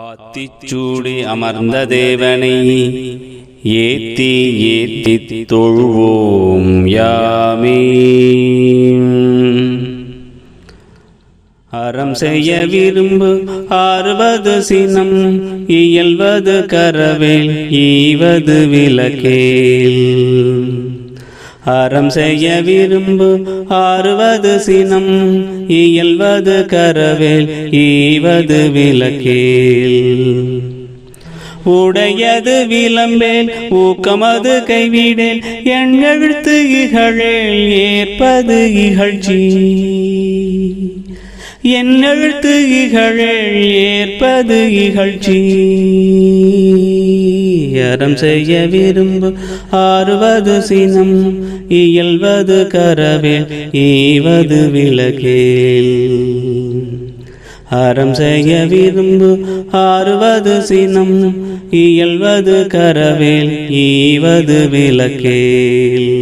ஆத்திச்சூடி அமர்ந்த தேவனை ஏத்தி ஏத்தி தொழுவோம் யாமே அறம் செய்ய விரும்பு ஆறுவது சினம் இயல்வது கரவேல் ஈவது விளக்கேல். அறம் செய்ய விரும்பு ஆறுவது சினம் இயல்வது கரவேல் ஈவது விளக்கேல். உடையது விளம்பேல் ஊக்கமது கைவிடேல் எண்ணெழுத்து இகழேல் ஏற்பது இகழ்ச்சி. என்னெழுத்து இகழேல் ஏற்பது இகழ்ச்சி. அறம் செய்ய விரும்பு. ஆறுவது சினம் இயல்வது கரவேல் ஈவது விளக்கேல் அறம் செய்ய விரும்பு. ஆறுவது சினம் இயல்வது கரவேல் ஈவது விளக்கேல்